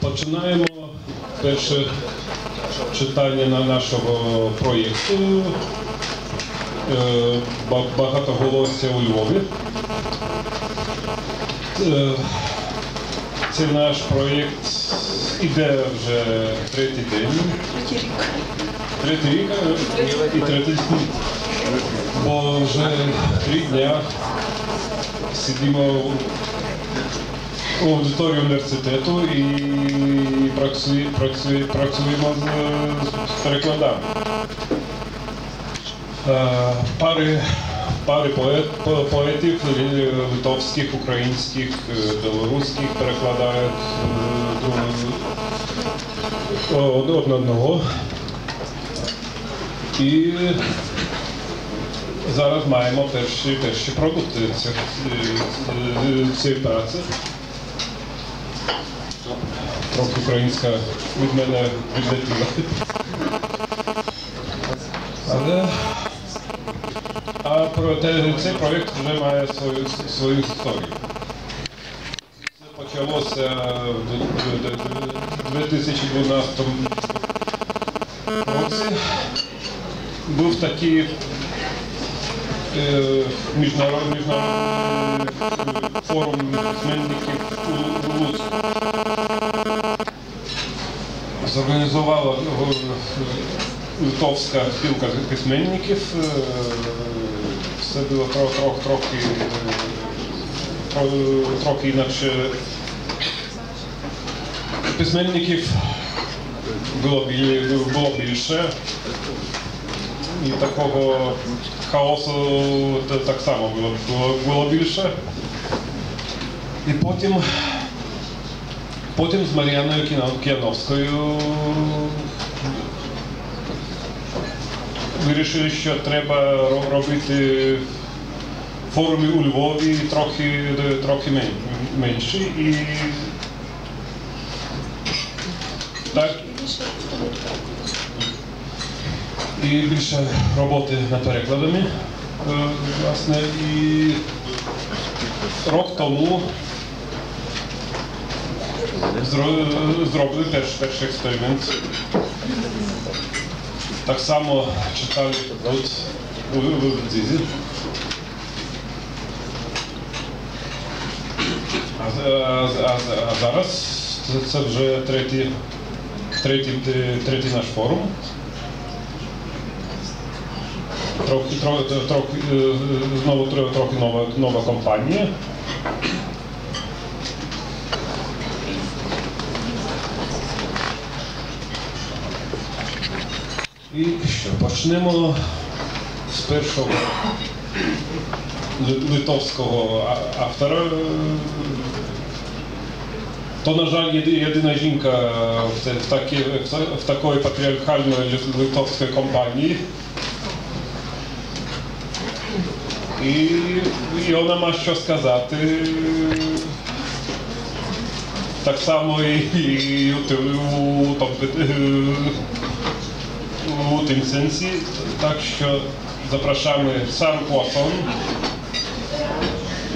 Починаємо перше читання на нашого проєкту е, «Ба- Багатоголосся у Львові. Е, Це наш проєкт іде вже третій день. Третій рік е, і третій день. Бо вже три дня сидимо у аудиторії університету і працює, працює, працюємо з, перекладами. Е, Пари, пари поет, поетів литовських, українських, е, білоруських перекладають е, друг- од- одне одного. І зараз маємо перші, перші продукти е, цієї праці. Трохи українська від мене відлетіла. Але а проте цей проєкт вже має свою, свою історію. Це почалося в д- д- д- 2012 році. Був такий е, міжнародний, форум письменників у Луцьку. Зорганізувала його е, литовська спілка письменників. Е, Все було трохи, трохи, трохи, е, інакше. Письменників було, було більше. І такого хаосу так само було, було більше. І потім, потім з Кіно- Кіановською вирішили, що треба ро- робити форуми у Львові трохи, трохи менші. І так, і більше роботи над перекладами. е, Власне, і рок тому зробили перш, перший експеримент. Так само читали тут у, у А, зараз це, вже третій, третій, третій наш форум. Трохи, трохи, трохи, е, знову тро- трохи нова, нова компанія. І що, почнемо з першого литовського автора. То, на жаль, єдина жінка в, те- в, такої патріархальної ли- литовської компанії. І, і вона має що сказати. Так само і, і е, у тим сенсі. Так що запрошаємо сам Косон.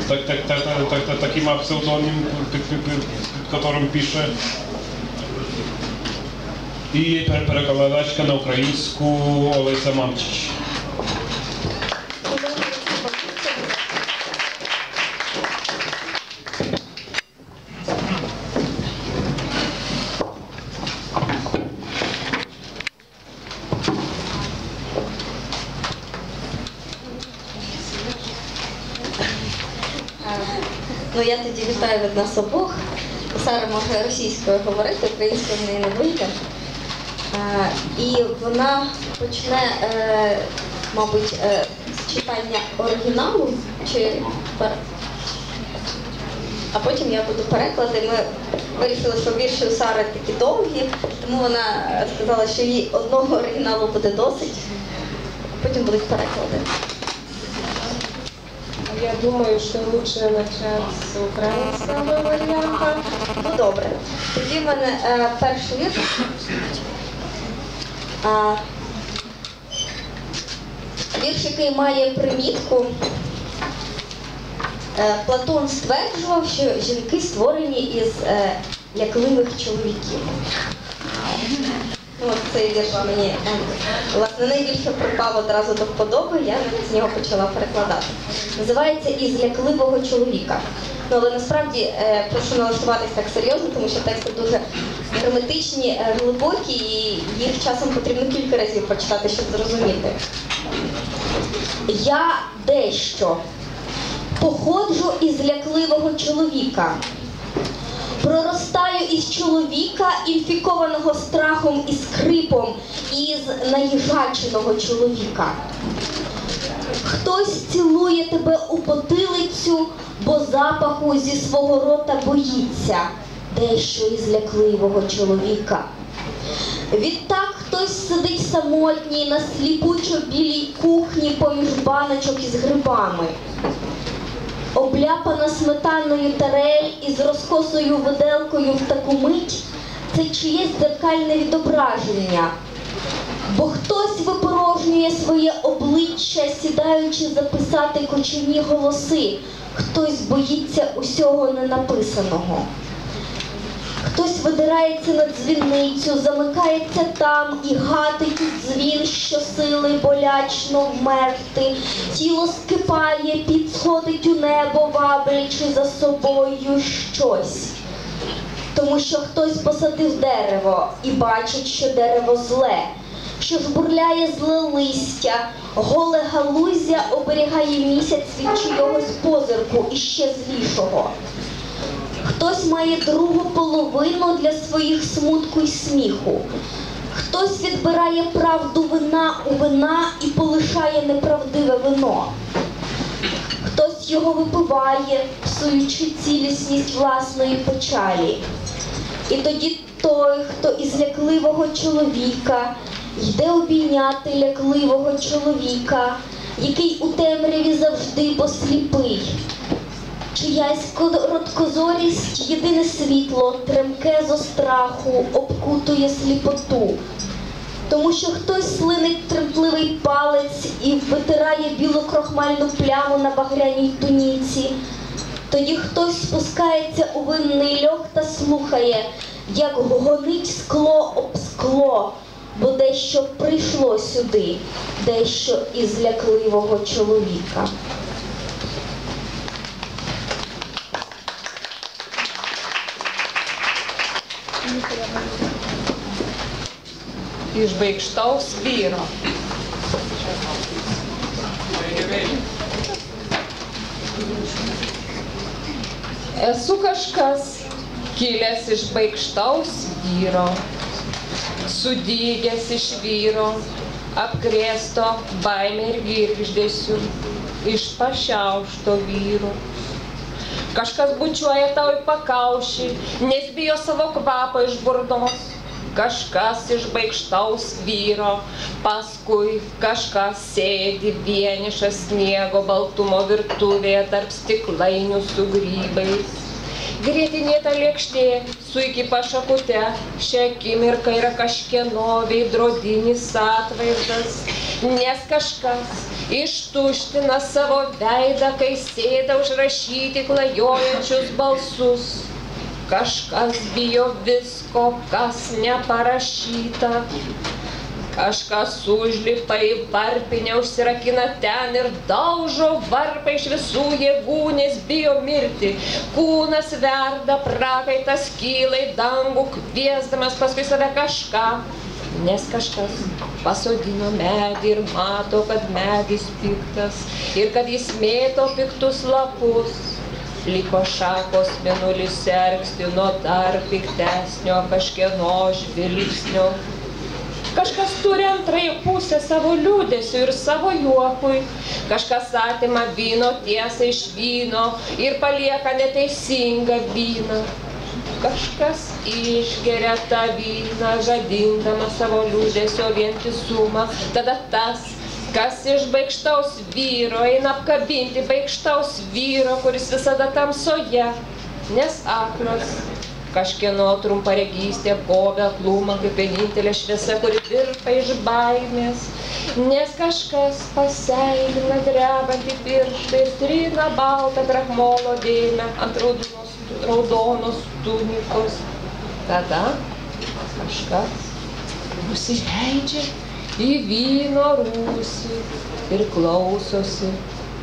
Так, так, так, так, так, так, такий має псевдонім, під, которим пише. І пер- перекладачка на українську Олеся Мамчич. Ну я тоді вітаю від нас обох. Сара може російською говорити, українською в неї не вийде. Е, І вона почне, е, мабуть, е, з читання оригіналу чи а потім я буду переклади. Ми вирішили, що вірші у Сари такі довгі, тому вона сказала, що їй одного оригіналу буде досить, потім будуть переклади. Я думаю, что лучше начать с украинского варианта. Ну добре. Тоді в мене е, перший вірш. Вірш, який має примітку. Е, Платон стверджував, що жінки створені із е, лякливих чоловіків. От цей вірш мені е, власне найбільше припав одразу до вподоби, я з нього почала перекладати. Називається Із лякливого чоловіка. Ну, але насправді е, прошу налаштуватись так серйозно, тому що тексти дуже герметичні, е, глибокі, і їх часом потрібно кілька разів прочитати, щоб зрозуміти. Я дещо походжу із лякливого чоловіка. Проростаю із чоловіка, інфікованого страхом і скрипом, із наїжаченого чоловіка. Хтось цілує тебе у потилицю, бо запаху зі свого рота боїться, дещо із лякливого чоловіка. Відтак хтось сидить самотній на сліпучо білій кухні поміж баночок із грибами. Обляпана сметаною тарель із розкосою виделкою в таку мить це чиєсь дзеркальне відображення. Бо хтось випорожнює своє обличчя, сідаючи записати кочені голоси, хтось боїться усього ненаписаного. Хтось видирається на дзвіницю, замикається там і гатить у дзвін, що сили болячно вмерти. Тіло скипає, підсходить у небо, ваблячи за собою щось. Тому що хтось посадив дерево і бачить, що дерево зле, що жбурляє зле листя, голе галузя оберігає місяць від чийогось позирку і ще злішого. Хтось має другу половину для своїх смутку й сміху. Хтось відбирає правду вина у вина і полишає неправдиве вино. Хтось його випиває, псуючи цілісність власної печалі. І тоді той, хто із лякливого чоловіка йде обійняти лякливого чоловіка, який у темряві завжди посліпий. Чиясь короткозорість, єдине світло, тремке зо страху, обкутує сліпоту. Тому що хтось слинить тремтливий палець і витирає білу крохмальну пляму на багряній туніці. Тоді хтось спускається у винний льох та слухає, як гонить скло об скло, бо дещо прийшло сюди, дещо із лякливого чоловіка. Išbaigštaus vyro. Esu kažkas kilęs iš baigštaus vyro, sudygęs iš vyro, apkrėsto baimė ir girgždėsiu, iš pašiaušto vyro. Kažkas bučiuoja tau į pakaušį, nes bijo savo kvapą iš burnos. Kažkas iš baigštaus vyro, paskui kažkas sėdi vienišas sniego baltumo virtuvėje tarp stiklainių su grybais. Grėtinėta lėkštė su iki pašakute, šią akimirką yra kažkieno veidrodinis atvaizdas, nes kažkas ištuština savo veidą, kai sėda užrašyti klajojančius balsus. Kažkas bijo visko, kas neparašyta. Kažkas užlipa į varpinę, užsirakina ten ir daužo varpą iš visų jėgų, nes bijo mirti. Kūnas verda, prakaitas kyla į dangų, kviesdamas paskui save kažką. Nes kažkas pasodino medį ir mato, kad medis piktas ir kad jis mėto piktus lapus. Liko šakos mėnulis sergstino dar piktesnio kažkieno žvilgsnio. Kažkas turi antrąją pusę savo liūdėsiu ir savo juokui. Kažkas atima vyno tiesą iš vyno ir palieka neteisingą vyną. Kažkas išgeria tą vyną, žadindama savo liūdėsio vientisumą. Tada tas, kas iš baigštaus vyro eina apkabinti baigštaus vyro, kuris visada tamsoje, nes aklas. Kažkieno trumparegystė bobė aklumą kaip vienintelė šviesa, kuri virpa iš baimės. Nes kažkas paseilina drebantį pirštą ir trina baltą krakmolo dėmę ant raudonos, raudonos tunikos. Tada kažkas nusileidžia į vyno rūsį ir klausosi,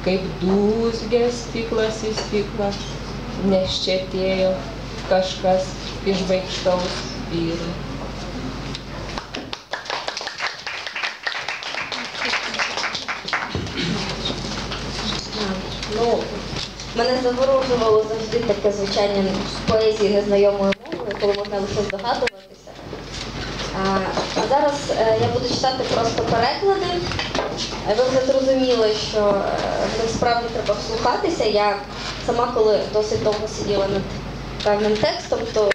kaip dūzgia stiklas į stiklą, nes čia atėjo kažkas iš baigštaus vyro. Ну, мене заворожувало завжди таке звучання поезії незнайомою мовою, коли можна лише здогадуватися. А, а зараз е, я буду читати просто переклади. Е, Ви вже зрозуміли, що е, в них справді треба вслухатися. Я сама, коли досить довго сиділа над певним текстом, то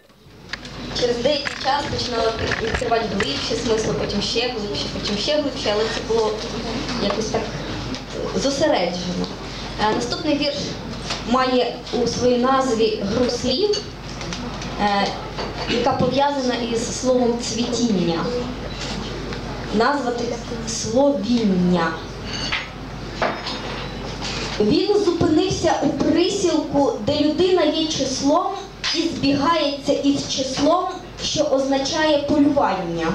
через деякий час починала відкривати глибші смисли, потім ще глибше, потім ще глибше, але це було якось так зосереджено. Е, Наступний вірш має у своїй назві гру слів, е, яка пов'язана із словом цвітіння. Назва така словіння. Він зупинився у присілку, де людина є числом і збігається із числом, що означає полювання.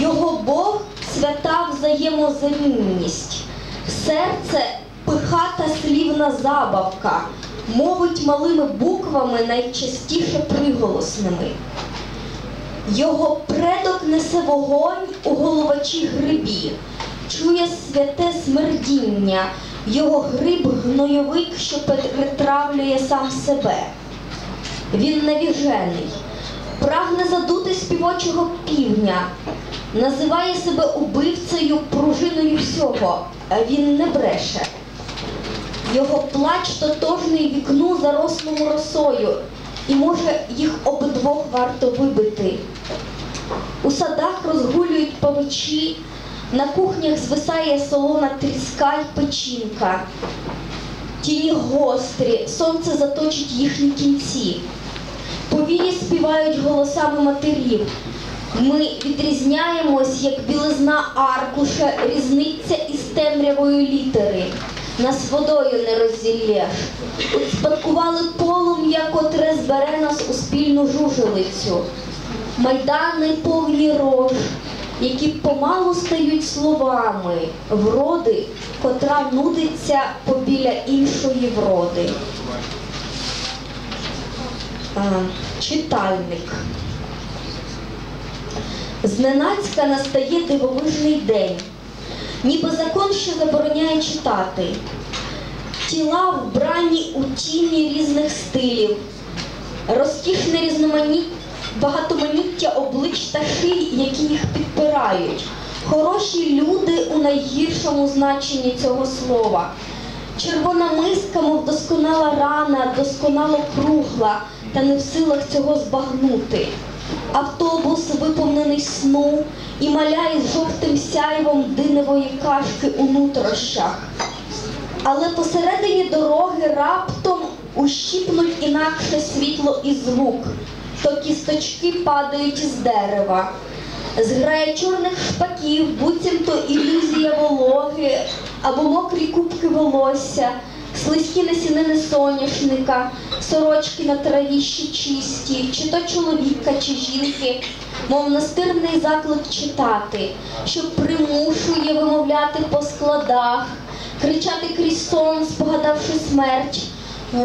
Його Бог свята взаємозамінність. Серце пихата слівна забавка, мовить малими буквами, найчастіше приголосними. Його предок несе вогонь у головачі грибі, чує святе смердіння, його гриб гнойовик, що перетравлює сам себе. Він навіжений, прагне задути співочого півня, називає себе убивцею, пружиною всього, а він не бреше. Його плач тотожний вікну зарослому росою, і може їх обидвох варто вибити. У садах розгулюють павичі, на кухнях звисає солона тріска й печінка. Тіні гострі, сонце заточить їхні кінці. Повії співають голосами матерів. Ми відрізняємось, як білизна аркуша різниця із темрявою літери. Нас водою не розділєш. Успадкували полум'я, котре збере нас у спільну жужелицю. Майдани повні рож, які помалу стають словами, вроди, котра нудиться побіля іншої вроди. Читальник. Зненацька настає дивовижний день, ніби закон, що забороняє читати. Тіла вбрані у тіні різних стилів, розкішне різноманіття, багатоманіття облич та ший, які їх підпирають. Хороші люди у найгіршому значенні цього слова. Червона миска, мов досконала рана, досконало кругла, та не в силах цього збагнути. Автобус виповнений сну і маляє жовтим сяйвом диневої кашки у нутрощах. Але посередині дороги раптом ущипнуть інакше світло і звук, то кісточки падають із дерева. Зграє чорних шпаків, буцімто ілюзія вологи або мокрі кубки волосся, слизькі насінини соняшника, сорочки на траві ще чисті, чи то чоловіка, чи жінки, мов настирний заклик читати, що примушує вимовляти по складах, кричати крізь сон, спогадавши смерть,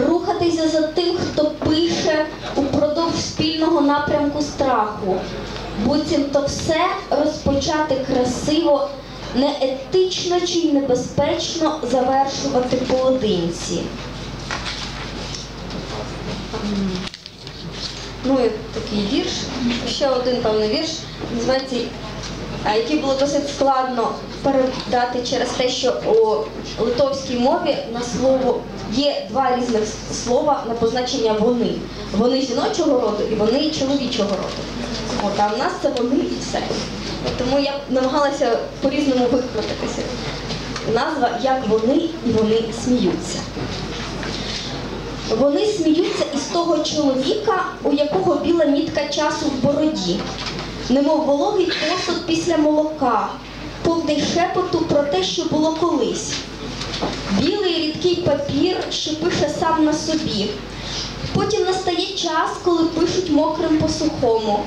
рухатися за тим, хто пише упродовж спільного напрямку страху. Буцімто все розпочати красиво, неетично чи й небезпечно завершувати поодинці. Ну і такий вірш. Ще один певний вірш називається, який було досить складно передати через те, що у литовській мові на слово є два різних слова на позначення вони. Вони жіночого роду і вони чоловічого роду. От, а в нас це вони і все. Тому я намагалася по-різному викрутитися. Назва як вони і вони сміються. Вони сміються із того чоловіка, у якого біла мітка часу в бороді, немов вологий посуд після молока, повний шепоту про те, що було колись. Білий рідкий папір, що пише сам на собі, Потім настає час, коли пишуть мокрим по сухому,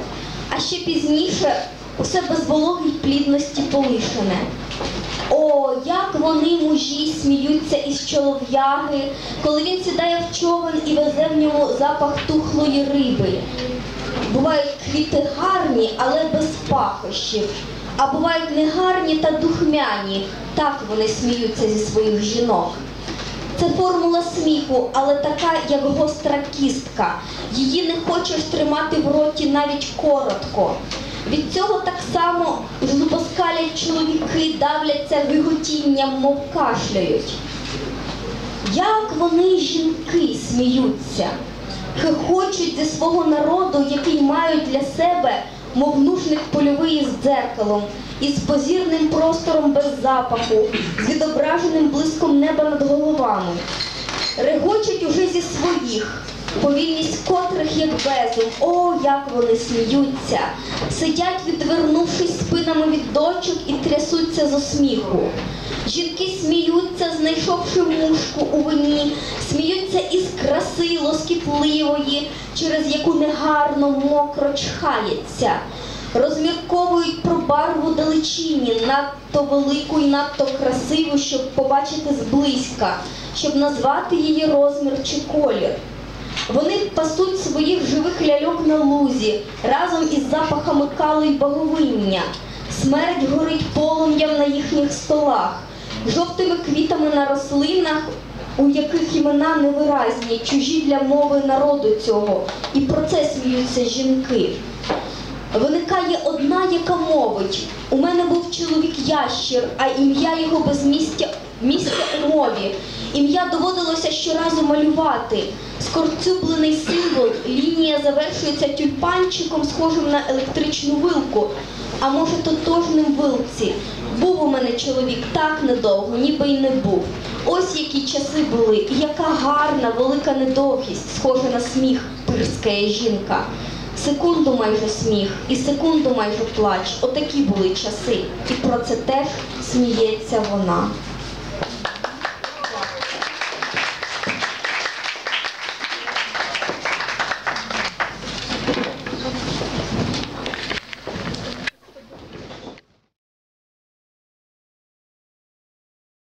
а ще пізніше усе без вологи й плідності полишене. О, як вони мужі сміються із чолов'яги, коли він сідає в човен і везе в ньому запах тухлої риби. Бувають квіти гарні, але без пахощів. А бувають негарні та духмяні. Так вони сміються зі своїх жінок. Це формула сміху, але така, як гостра кістка. Її не хочеш тримати в роті навіть коротко. Від цього так само зубоскалять чоловіки, давляться виготінням, мов кашляють. Як вони, жінки, сміються, хихочуть зі свого народу, який мають для себе, мов нужник польовий з дзеркалом, із позірним простором без запаху, з відображеним блиском неба над головами. Регочуть уже зі своїх, повільність котрих як безум. О, як вони сміються! Сидять, відвернувшись спинами від дочок і трясуться з осміху. Жінки сміються, знайшовши мушку у вині, сміються із краси лоскітливої, через яку негарно мокро чхається. Розмірковують про барву далечині, надто велику і надто красиву, щоб побачити зблизька, щоб назвати її розмір чи колір. Вони пасуть своїх живих ляльок на лузі разом із запахами кали й боговиння. Смерть горить полум'ям на їхніх столах, жовтими квітами на рослинах, у яких імена невиразні, чужі для мови народу цього. І про це сміються жінки. Виникає одна, яка мовить. У мене був чоловік ящір, а ім'я його без місця, місця у мові. Ім'я доводилося щоразу малювати. Скорцюблений символ, лінія завершується тюльпанчиком, схожим на електричну вилку. А може, тотожним вилці. У мене чоловік так недовго, ніби й не був. Ось які часи були, і яка гарна, велика недовгість, схожа на сміх, пирскає жінка. Секунду майже сміх і секунду майже плач. Отакі були часи. І про це теж сміється вона.